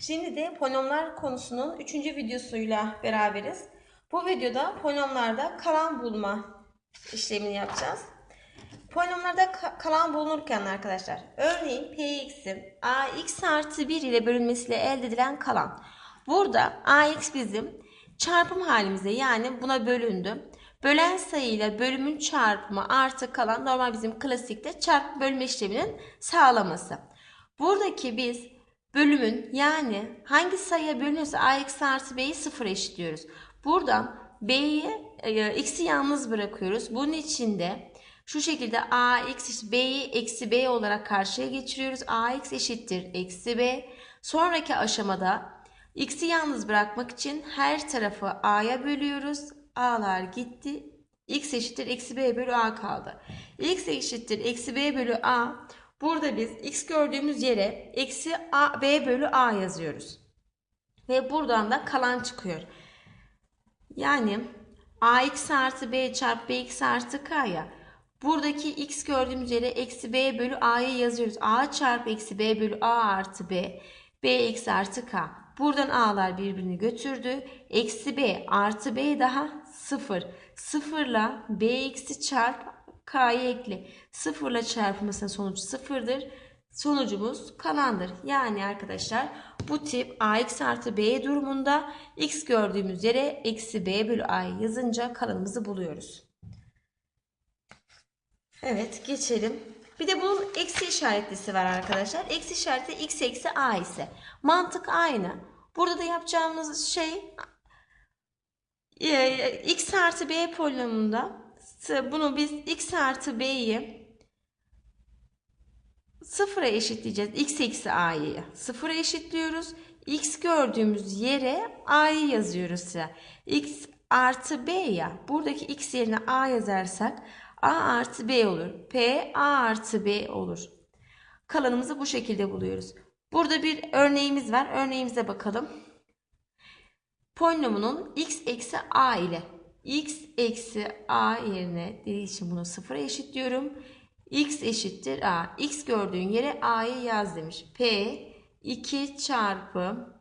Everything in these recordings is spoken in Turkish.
Şimdi de polinomlar konusunun 3. videosuyla beraberiz. Bu videoda polinomlarda kalan bulma işlemini yapacağız. Polinomlarda ka- kalan bulunurken arkadaşlar, örneğin px'in ax artı 1 ile bölünmesiyle elde edilen kalan. Burada ax bizim çarpım halimize yani buna bölündü. Bölen sayıyla bölümün çarpımı artı kalan normal bizim klasikte çarpı bölme işleminin sağlaması. Buradaki biz bölümün yani hangi sayıya bölünüyorsa ax artı b'yi sıfıra eşitliyoruz. Buradan b'yi e, x'i yalnız bırakıyoruz. Bunun için de şu şekilde ax eşit b'yi eksi b olarak karşıya geçiriyoruz. ax eşittir eksi b. Sonraki aşamada x'i yalnız bırakmak için her tarafı a'ya bölüyoruz. a'lar gitti. x eşittir eksi b bölü a kaldı. x eşittir eksi b bölü a. Burada biz x gördüğümüz yere eksi a, b bölü a yazıyoruz. Ve buradan da kalan çıkıyor. Yani ax artı b çarpı bx artı k ya. Buradaki x gördüğümüz yere eksi b bölü a'yı yazıyoruz. a çarpı eksi b bölü a artı b. bx artı k. Buradan a'lar birbirini götürdü. Eksi b artı b daha sıfır. Sıfırla bx'i çarp k'yı ekle. Sıfırla çarpılmasının sonucu sıfırdır. Sonucumuz kalandır. Yani arkadaşlar bu tip ax artı b durumunda x gördüğümüz yere eksi b bölü a yazınca kalanımızı buluyoruz. Evet geçelim. Bir de bunun eksi işaretlisi var arkadaşlar. Eksi işareti x eksi a ise. Mantık aynı. Burada da yapacağımız şey e, x artı b polinomunda bunu biz x artı b'yi sıfıra eşitleyeceğiz. x eksi a'yı sıfıra eşitliyoruz. x gördüğümüz yere a'yı yazıyoruz. x artı b ya. Buradaki x yerine a yazarsak a artı b olur. p a artı b olur. Kalanımızı bu şekilde buluyoruz. Burada bir örneğimiz var. Örneğimize bakalım. Polinomunun x eksi a ile x eksi a yerine dediği için bunu sıfıra eşitliyorum. x eşittir a. x gördüğün yere a'yı yaz demiş. p 2 çarpı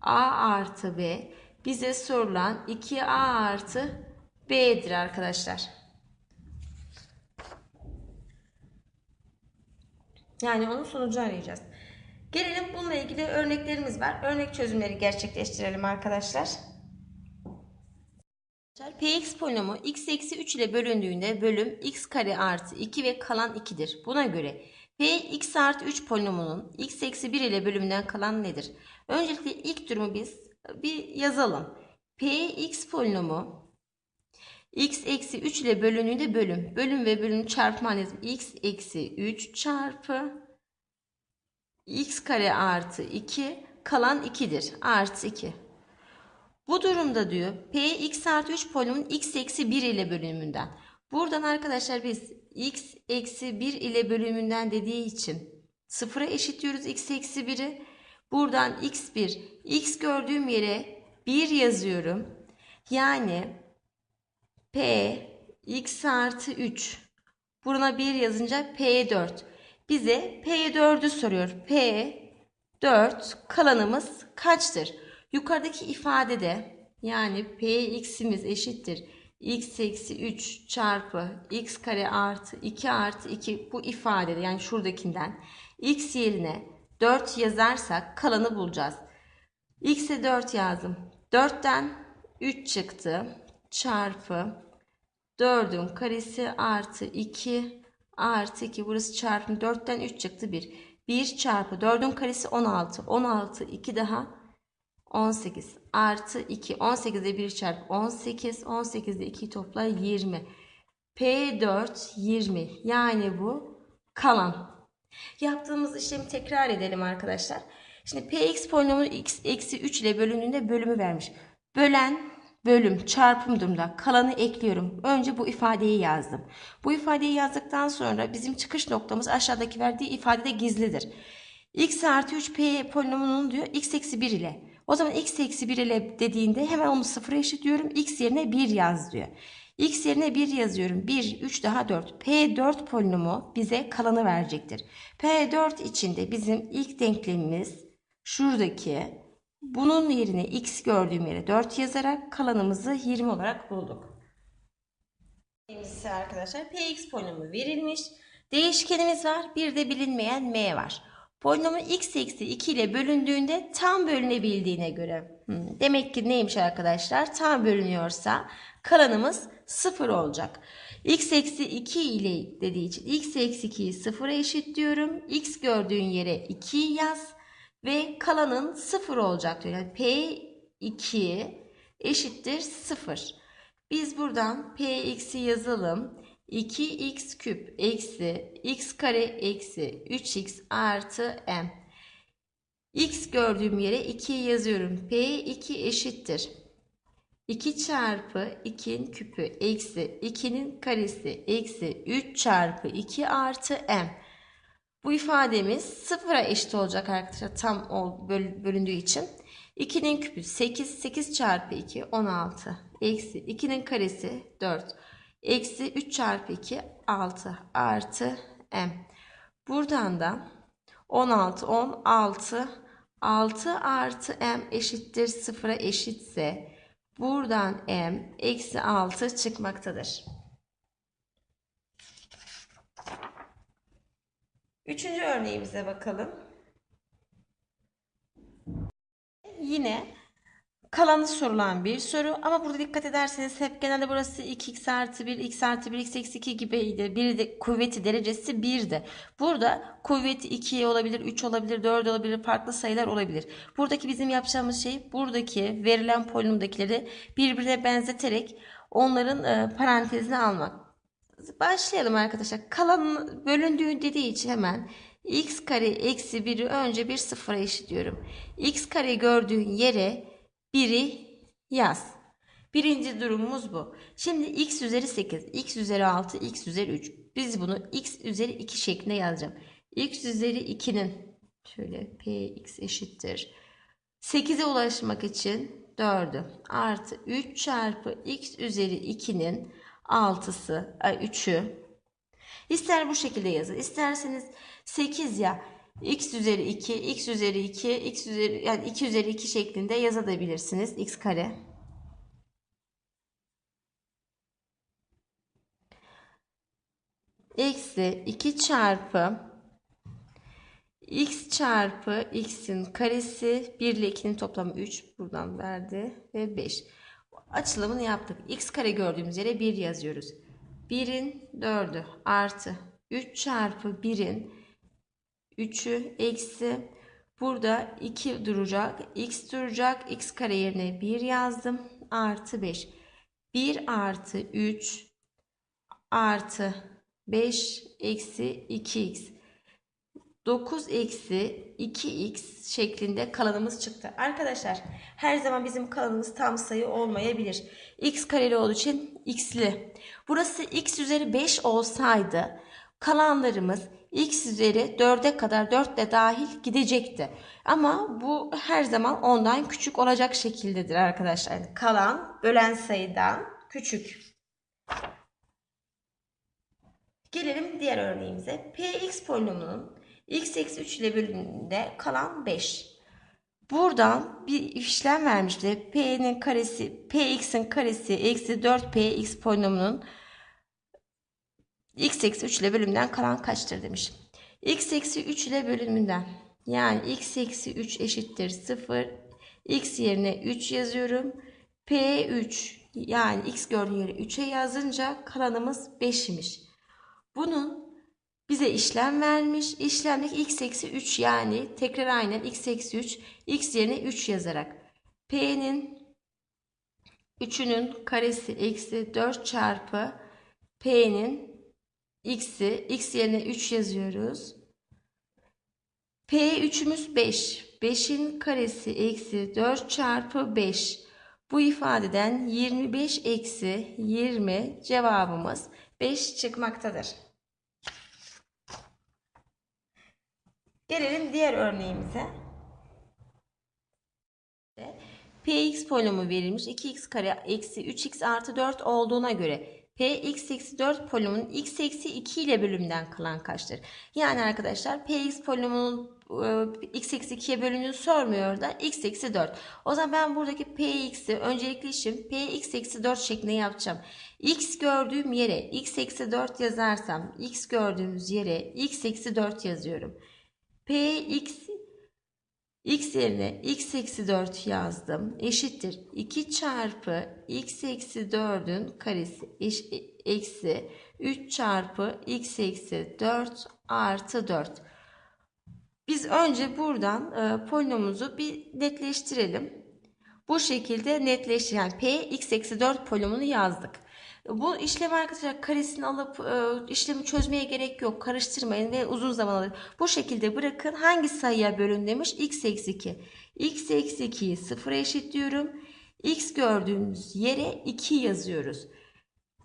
a artı b bize sorulan 2a artı b'dir arkadaşlar. Yani onun sonucu arayacağız. Gelelim bununla ilgili örneklerimiz var. Örnek çözümleri gerçekleştirelim arkadaşlar. Px polinomu x eksi 3 ile bölündüğünde bölüm x kare artı 2 ve kalan 2'dir. Buna göre p x artı 3 polinomunun x eksi 1 ile bölümünden kalan nedir? Öncelikle ilk durumu biz bir yazalım. p x polinomu x eksi 3 ile bölündüğünde bölüm. Bölüm ve bölüm çarpma halinde x eksi 3 çarpı x kare artı 2 kalan 2'dir. Artı 2. Bu durumda diyor p x artı 3 polinomun x eksi 1 ile bölümünden. Buradan arkadaşlar biz x eksi 1 ile bölümünden dediği için sıfıra eşitliyoruz x eksi 1'i. Buradan x1 x gördüğüm yere 1 yazıyorum. Yani p x artı 3 buruna 1 yazınca p4 bize p4'ü soruyor. p4 kalanımız kaçtır? Yukarıdaki ifadede yani px'imiz eşittir. x eksi 3 çarpı x kare artı 2 artı 2 bu ifadede yani şuradakinden x yerine 4 yazarsak kalanı bulacağız. x'e 4 yazdım. 4'ten 3 çıktı çarpı 4'ün karesi artı 2 artı 2 burası çarpım 4'ten 3 çıktı 1. 1 çarpı 4'ün karesi 16. 16 2 daha 18 artı 2. 18'de 1 çarp 18. 18'de 2 topla 20. P4 20. Yani bu kalan. Yaptığımız işlemi tekrar edelim arkadaşlar. Şimdi Px polinomu x eksi 3 ile bölündüğünde bölümü vermiş. Bölen bölüm çarpım durumda kalanı ekliyorum. Önce bu ifadeyi yazdım. Bu ifadeyi yazdıktan sonra bizim çıkış noktamız aşağıdaki verdiği ifadede gizlidir. x artı 3 p polinomunun diyor x eksi 1 ile. O zaman x eksi 1 ile dediğinde hemen onu sıfıra eşitliyorum. x yerine 1 yaz diyor. x yerine 1 yazıyorum. 1, 3 daha 4. P4 polinomu bize kalanı verecektir. P4 içinde bizim ilk denklemimiz şuradaki bunun yerine x gördüğüm yere 4 yazarak kalanımızı 20 olarak bulduk. Arkadaşlar px polinomu verilmiş. Değişkenimiz var. Bir de bilinmeyen m var. Polinomun x eksi 2 ile bölündüğünde tam bölünebildiğine göre. hmm, demek ki neymiş arkadaşlar? Tam bölünüyorsa kalanımız 0 olacak. x eksi 2 ile dediği için x eksi 2'yi 0'a eşitliyorum. x gördüğün yere 2 yaz ve kalanın 0 olacak diyor. Yani p2 eşittir 0. Biz buradan px'i yazalım. 2x küp eksi x kare eksi 3x artı m. x gördüğüm yere 2'yi yazıyorum. p2 eşittir. 2 çarpı 2'nin küpü eksi 2'nin karesi eksi 3 çarpı 2 artı m. Bu ifademiz sıfıra eşit olacak arkadaşlar tam bölündüğü için. 2'nin küpü 8, 8 çarpı 2 16 eksi 2'nin karesi 4 eksi 3 çarpı 2 6 artı m. Buradan da 16 16 6 artı m eşittir sıfıra eşitse buradan m eksi 6 çıkmaktadır. Üçüncü örneğimize bakalım. Yine kalanı sorulan bir soru ama burada dikkat ederseniz hep genelde burası 2x artı 1, x artı 1, x eksi 2 gibiydi. Bir de kuvveti derecesi 1'di. Burada kuvveti 2 olabilir, 3 olabilir, 4 olabilir, farklı sayılar olabilir. Buradaki bizim yapacağımız şey buradaki verilen polinomdakileri birbirine benzeterek onların e, parantezine almak. Başlayalım arkadaşlar. Kalan bölündüğü dediği için hemen x kare eksi 1'i önce bir sıfıra eşitliyorum. x kare gördüğün yere 1'i yaz. Birinci durumumuz bu. Şimdi x üzeri 8, x üzeri 6, x üzeri 3. Biz bunu x üzeri 2 şeklinde yazacağım. x üzeri 2'nin şöyle px eşittir. 8'e ulaşmak için 4'ü artı 3 çarpı x üzeri 2'nin 6'sı, ay 3'ü. İster bu şekilde yazın. İsterseniz 8 ya x üzeri 2, x üzeri 2, x üzeri yani 2 üzeri 2 şeklinde yazabilirsiniz. x kare. Eksi 2 çarpı x çarpı x'in karesi 1 ile 2'nin toplamı 3 buradan verdi ve 5. Açılımını yaptık. x kare gördüğümüz yere 1 yazıyoruz. 1'in 4'ü artı 3 çarpı 1'in 3'ü eksi burada 2 duracak. x duracak. x kare yerine 1 yazdım. Artı 5. 1 artı 3 artı 5 eksi 2x. 9 eksi 2x şeklinde kalanımız çıktı. Arkadaşlar her zaman bizim kalanımız tam sayı olmayabilir. x kareli olduğu için x'li. Burası x üzeri 5 olsaydı kalanlarımız x üzeri 4'e kadar 4 de dahil gidecekti. Ama bu her zaman ondan küçük olacak şekildedir arkadaşlar. Yani kalan bölen sayıdan küçük. Gelelim diğer örneğimize. Px polinomunun x eksi 3 ile bölümünde kalan 5. Buradan bir işlem vermişti. P'nin karesi, Px'in karesi eksi 4Px polinomunun x eksi 3 ile bölümünden kalan kaçtır demiş. x eksi 3 ile bölümünden yani x eksi 3 eşittir 0. x yerine 3 yazıyorum. P3 yani x gördüğün yere 3'e yazınca kalanımız 5'miş. Bunun bize işlem vermiş. İşlemdeki x eksi 3 yani tekrar aynen x eksi 3 x yerine 3 yazarak p'nin 3'ünün karesi eksi 4 çarpı p'nin x'i x yerine 3 yazıyoruz. P3'ümüz 5. 5'in karesi eksi 4 çarpı 5. Bu ifadeden 25 eksi 20 cevabımız 5 çıkmaktadır. Gelelim diğer örneğimize. Px polinomu verilmiş 2x kare eksi 3x artı 4 olduğuna göre Px eksi 4 polinomunun x eksi 2 ile bölümden kalan kaçtır? Yani arkadaşlar Px polinomunun e, x eksi 2'ye bölündüğünü sormuyor da x eksi 4. O zaman ben buradaki px'i öncelikli işim px eksi 4 şeklinde yapacağım. x gördüğüm yere x eksi 4 yazarsam x gördüğümüz yere x eksi 4 yazıyorum. px x yerine x eksi 4 yazdım. Eşittir 2 çarpı x eksi 4'ün karesi eş, eksi 3 çarpı x eksi 4 artı 4. Biz önce buradan e, polinomumuzu bir netleştirelim. Bu şekilde netleştir. Yani p x eksi 4 polinomunu yazdık. Bu işlemi arkadaşlar karesini alıp e, işlemi çözmeye gerek yok. Karıştırmayın ve uzun zaman alır. Bu şekilde bırakın. Hangi sayıya bölün demiş? x eksi 2. x eksi 2'yi 0'a eşitliyorum. x gördüğümüz yere 2 yazıyoruz.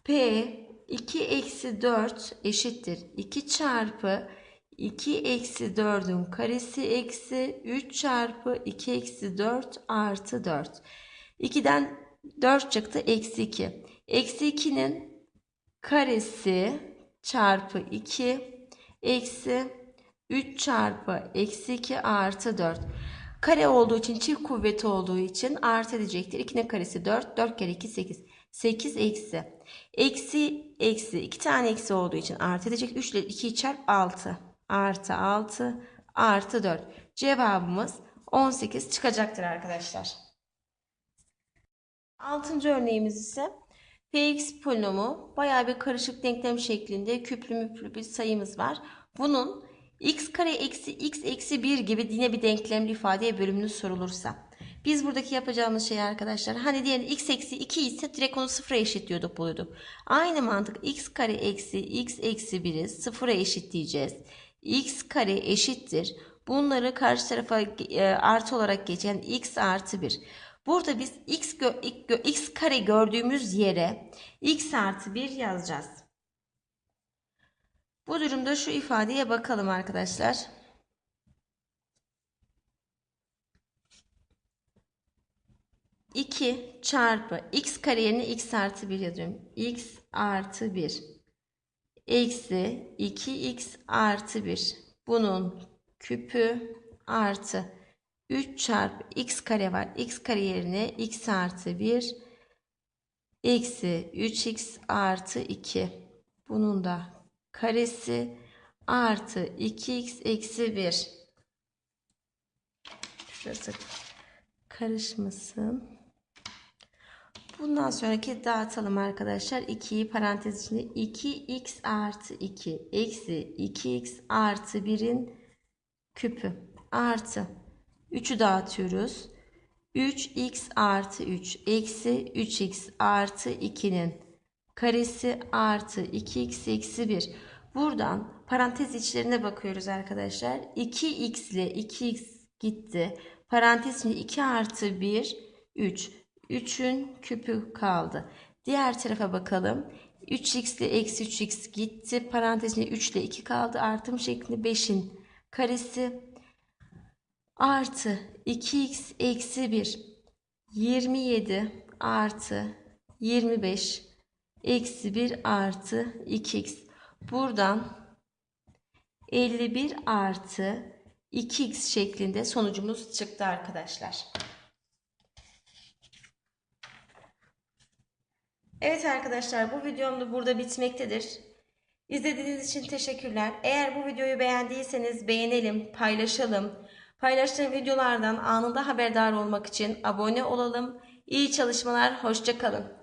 p 2 eksi 4 eşittir. 2 çarpı 2 eksi 4'ün karesi eksi 3 çarpı 2 eksi 4 artı 4. 2'den 4 çıktı eksi 2. Eksi 2'nin karesi çarpı 2 eksi 3 çarpı eksi 2 artı 4. Kare olduğu için çift kuvveti olduğu için artı edecektir. 2'nin karesi 4. 4 kere 2 8. 8 eksi. Eksi eksi. 2 tane eksi olduğu için artı edecek. 3 ile 2'yi çarp 6. Artı 6 artı 4. Cevabımız 18 çıkacaktır arkadaşlar. Altıncı örneğimiz ise px polinomu bayağı bir karışık denklem şeklinde küplü müplü bir sayımız var. Bunun x kare eksi x eksi 1 gibi yine bir denklemli ifadeye bölümünü sorulursa. Biz buradaki yapacağımız şey arkadaşlar hani diyelim x eksi 2 ise direkt onu sıfıra eşitliyorduk buluyorduk. Aynı mantık x kare eksi x eksi 1'i sıfıra eşitleyeceğiz. X kare eşittir. Bunları karşı tarafa e, artı olarak geçen x artı 1. Burada biz x, gö x kare gördüğümüz yere x artı 1 yazacağız. Bu durumda şu ifadeye bakalım arkadaşlar. İki çarpı x kare yerine x artı 1 yazıyorum. x artı 1 eksi 2x artı 1 bunun küpü artı 3 çarpı x kare var. x kare yerine x artı 1 eksi 3x artı 2. Bunun da karesi artı 2x eksi 1. Şurası karışmasın. Bundan sonraki dağıtalım arkadaşlar. 2'yi parantez içinde 2x artı 2 eksi 2x artı 1'in küpü artı 3'ü dağıtıyoruz. 3x artı 3 eksi 3x artı 2'nin karesi artı 2x eksi 1. Buradan parantez içlerine bakıyoruz arkadaşlar. 2x ile 2x gitti. Parantez içinde 2 artı 1 3. 3'ün küpü kaldı. Diğer tarafa bakalım. 3x ile eksi 3x gitti. Parantez içinde 3 ile 2 kaldı. Artım şeklinde 5'in karesi artı 2x eksi 1 27 artı 25 eksi 1 artı 2x. Buradan 51 artı 2x şeklinde sonucumuz çıktı arkadaşlar. Evet arkadaşlar bu videom da burada bitmektedir. İzlediğiniz için teşekkürler. Eğer bu videoyu beğendiyseniz beğenelim, paylaşalım. Paylaştığım videolardan anında haberdar olmak için abone olalım. İyi çalışmalar, hoşçakalın.